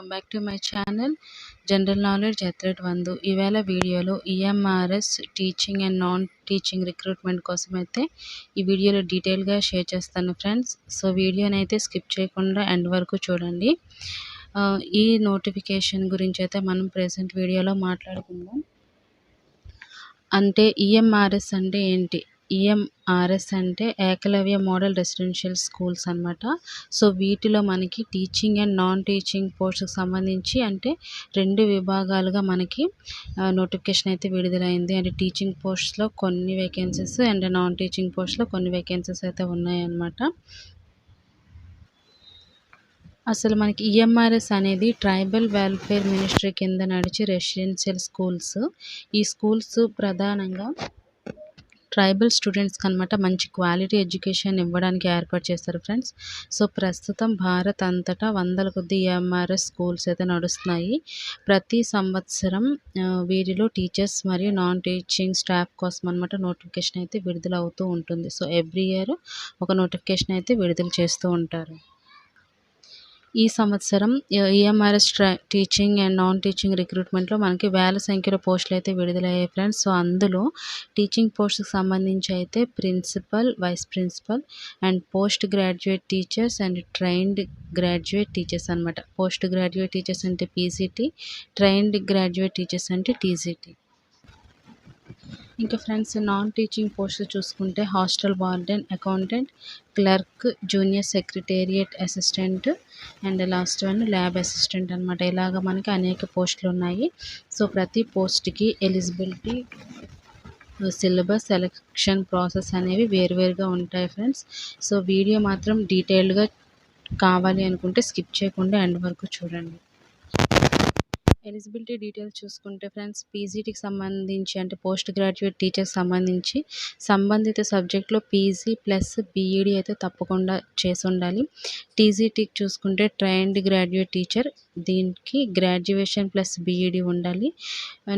Welcome back to my channel. General knowledge ఎత్రెడ్ వందు. ఈవేళ వీడియోలో EMRS teaching and non teaching recruitment కోసం అయితే ఈ వీడియోలో డీటెయిల్గా షేర్ చేస్తాను ఫ్రెండ్స్. సో వీడియోని అయితే స్కిప్ చేయకుండా ఎండ్ వరకు చూడండి. ఈ నోటిఫికేషన్ గురించి అయితే మనం ప్రెసెంట్ వీడియోలో మాట్లాడుకుందాం. అంటే ఈఎంఆర్ఎస్ అంటే ఏంటి? ఈఎంఆర్ఎస్ అంటే ఏకలవ్య మోడల్ రెసిడెన్షియల్ స్కూల్స్ అనమాట సో వీటిలో మనకి టీచింగ్ అండ్ నాన్ టీచింగ్ పోస్ట్కి సంబంధించి అంటే రెండు విభాగాలుగా మనకి నోటిఫికేషన్ అయితే విడుదలైంది. అంటే టీచింగ్ పోస్ట్స్లో కొన్ని వేకెన్సీస్ అండ్ నాన్ టీచింగ్ పోస్ట్లో కొన్ని వేకెన్సీస్ అయితే ఉన్నాయన్నమాట. అసలు మనకి ఈఎంఆర్ఎస్ అనేది ట్రైబల్ వెల్ఫేర్ మినిస్ట్రీ కింద నడిచే రెసిడెన్షియల్ స్కూల్స్. ఈ స్కూల్స్ ప్రధానంగా ట్రైబల్ స్టూడెంట్స్కి అనమాట మంచి క్వాలిటీ ఎడ్యుకేషన్ ఇవ్వడానికి ఏర్పాటు చేస్తారు ఫ్రెండ్స్. సో ప్రస్తుతం భారత్ అంతటా వందల కొద్ది ఈఎంఆర్ఎస్ స్కూల్స్ అయితే నడుస్తున్నాయి. ప్రతి సంవత్సరం వీరిలో టీచర్స్ మరియు నాన్ టీచింగ్ స్టాఫ్ కోసం అనమాట నోటిఫికేషన్ అయితే విడుదల అవుతూ ఉంటుంది. సో ఎవ్రీ ఇయర్ ఒక నోటిఫికేషన్ అయితే విడుదల చేస్తూ ఉంటారు. ఈ సంవత్సరం EMRS teaching and non teaching రిక్రూట్మెంట్లో మనకి వేల సంఖ్యలో పోస్టులు అయితే విడుదలయ్యాయి ఫ్రెండ్స్ సో అందులో టీచింగ్ పోస్ట్కి సంబంధించి అయితే principal vice principal and post graduate teachers and trained graduate teachers అనమాట పోస్ట్ గ్రాడ్యుయేట్ టీచర్స్ అంటే పీసీటీ ట్రైన్డ్ గ్రాడ్యుయేట్ టీచర్స్ అంటే టీజీటీ ఇంకా ఫ్రెండ్స్ నాన్ టీచింగ్ పోస్ట్ చూసుకుంటే hostel warden accountant clerk junior secretariat assistant and last one lab assistant అనమాట ఇలాగ మనకి అనేక పోస్టులు ఉన్నాయి. సో ప్రతి పోస్ట్కి ఎలిజిబిలిటీ సిలబస్ సెలక్షన్ ప్రాసెస్ అనేవి వేరువేరుగా ఉంటాయి ఫ్రెండ్స్. సో వీడియో మాత్రం డీటెయిల్డ్గా కావాలి అనుకుంటే స్కిప్ చేయకుండా ఎండ్ వరకు చూడండి. ఎలిజిబిలిటీ డీటెయిల్స్ చూసుకుంటే ఫ్రెండ్స్ పీజీటీకి సంబంధించి అంటే పోస్ట్ గ్రాడ్యుయేట్ టీచర్కి సంబంధించి సంబంధిత సబ్జెక్ట్లో పీజీ ప్లస్ బీఈడీ అయితే తప్పకుండా చేసి ఉండాలి. టీజీటీకి చూసుకుంటే ట్రైన్డ్ గ్రాడ్యుయేట్ టీచర్ దీనికి గ్రాడ్యుయేషన్ ప్లస్ బీఈడీ ఉండాలి.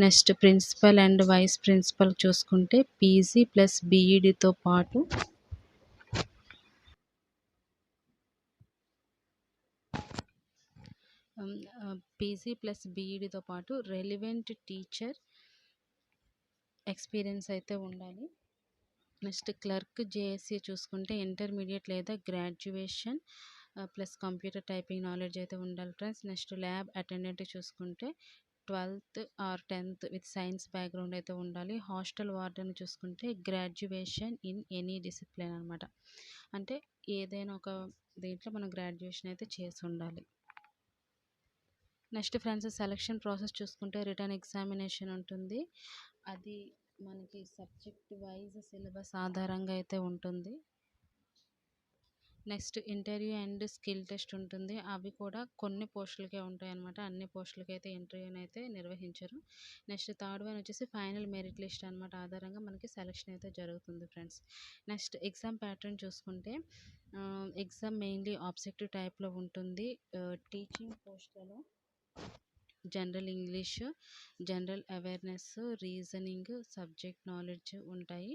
Next principal and vice principal చూసుకుంటే పీజీ ప్లస్ బీఈడీతో పాటు పీజీ ప్లస్ బీఈడితో పాటు రెలివెంట్ టీచర్ ఎక్స్పీరియన్స్ అయితే ఉండాలి. నెక్స్ట్ క్లర్క్ జేఎస్సీ చూసుకుంటే ఇంటర్మీడియట్ లేదా graduation plus computer typing knowledge అయితే ఉండాలి ఫ్రెండ్స్. నెక్స్ట్ ల్యాబ్ అటెండెంట్ చూసుకుంటే twelfth or tenth with science background అయితే ఉండాలి. హాస్టల్ వార్డెన్ చూసుకుంటే గ్రాడ్యుయేషన్ ఇన్ ఎనీ డిసిప్లిన్ అనమాట అంటే ఏదైనా ఒక దీంట్లో మనం గ్రాడ్యుయేషన్ అయితే చేసి ఉండాలి. నెక్స్ట్ ఫ్రెండ్స్ సెలక్షన్ ప్రాసెస్ చూసుకుంటే రిటర్న్ ఎగ్జామినేషన్ ఉంటుంది. అది మనకి సబ్జెక్ట్ వైజ్ సిలబస్ ఆధారంగా అయితే ఉంటుంది. Next interview and skill test ఉంటుంది. అవి కూడా కొన్ని పోస్టులకే ఉంటాయి అనమాట అన్ని పోస్టులకి అయితే ఇంటర్వ్యూని అయితే నిర్వహించరు. నెక్స్ట్ థర్డ్ వన్ వచ్చేసి ఫైనల్ మెరిట్ లిస్ట్ అనమాట ఆధారంగా మనకి సెలక్షన్ అయితే జరుగుతుంది ఫ్రెండ్స్. నెక్స్ట్ ఎగ్జామ్ ప్యాటర్న్ చూసుకుంటే ఎగ్జామ్ మెయిన్లీ ఆబ్జెక్టివ్ టైప్లో ఉంటుంది. Teaching పోస్టులలో general English general awareness reasoning subject knowledge ఉంటాయి.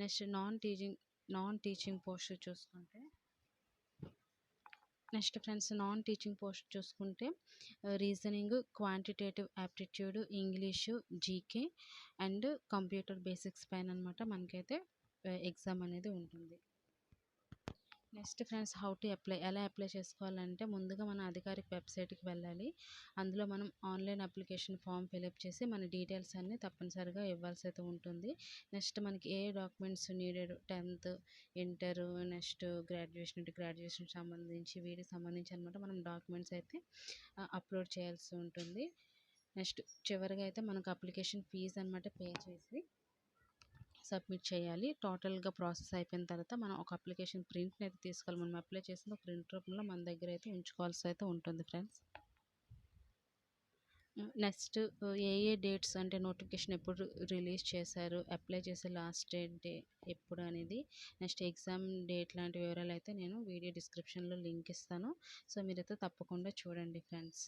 Next non teaching non teaching post చూసుకుంటే next friends non teaching post చూసుకుంటే reasoning quantitative aptitude English GK and computer basics పైన అనమాట మనకైతే exam అనేది ఉంటుంది. Next friends how to apply ఎలా apply చేసుకోవాలంటే ముందుగా మన అధికారిక వెబ్సైట్కి వెళ్ళాలి. అందులో మనం ఆన్లైన్ అప్లికేషన్ ఫామ్ ఫిలప్ చేసి మన డీటెయిల్స్ అన్నీ తప్పనిసరిగా ఇవ్వాల్సి అయితే ఉంటుంది. నెక్స్ట్ మనకి ఏ documents needed tenth inter next graduation graduation సంబంధించి వీటికి సంబంధించి అనమాట మనం డాక్యుమెంట్స్ అయితే అప్లోడ్ చేయాల్సి ఉంటుంది. నెక్స్ట్ చివరిగా అయితే మనకు అప్లికేషన్ ఫీజు అనమాట పే చేసి సబ్మిట్ చేయాలి. టోటల్గా ప్రాసెస్ అయిపోయిన తర్వాత మనం ఒక అప్లికేషన్ ప్రింట్ని అయితే తీసుకోవాలి. మనం అప్లై చేసిన ప్రింట్ రూపంలో మన దగ్గర అయితే ఉంచుకోవాల్సి అయితే ఉంటుంది ఫ్రెండ్స్. నెక్స్ట్ ఏ ఏ డేట్స్ అంటే నోటిఫికేషన్ ఎప్పుడు రిలీజ్ చేశారు అప్లై చేసే లాస్ట్ డేట్ డే ఎప్పుడు అనేది. నెక్స్ట్ ఎగ్జామ్ డేట్ లాంటి వివరాలు అయితే నేను వీడియో డిస్క్రిప్షన్లో లింక్ ఇస్తాను. సో మీరైతే తప్పకుండా చూడండి ఫ్రెండ్స్.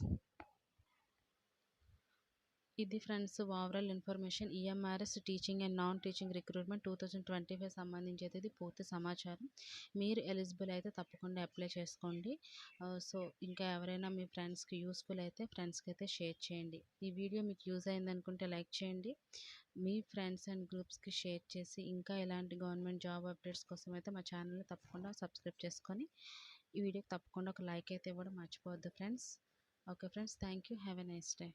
ఇది friends overall information EMRS teaching and non teaching recruitment two thousand twenty five సంబంధించి అయితే ఇది పూర్తి సమాచారం. మీరు ఎలిజిబుల్ అయితే తప్పకుండా అప్లై చేసుకోండి. సో ఇంకా ఎవరైనా మీ ఫ్రెండ్స్కి యూస్ఫుల్ అయితే ఫ్రెండ్స్కి అయితే షేర్ చేయండి. ఈ వీడియో మీకు యూజ్ అయింది అనుకుంటే లైక్ చేయండి. మీ ఫ్రెండ్స్ అండ్ గ్రూప్స్కి షేర్ చేసి ఇంకా ఇలాంటి గవర్నమెంట్ జాబ్ అప్డేట్స్ కోసం అయితే మా ఛానల్ని తప్పకుండా సబ్స్క్రైబ్ చేసుకొని ఈ వీడియోకి తప్పకుండా ఒక లైక్ అయితే ఇవ్వడం మర్చిపోవద్దు friends. Okay friends thank you. Have a nice day.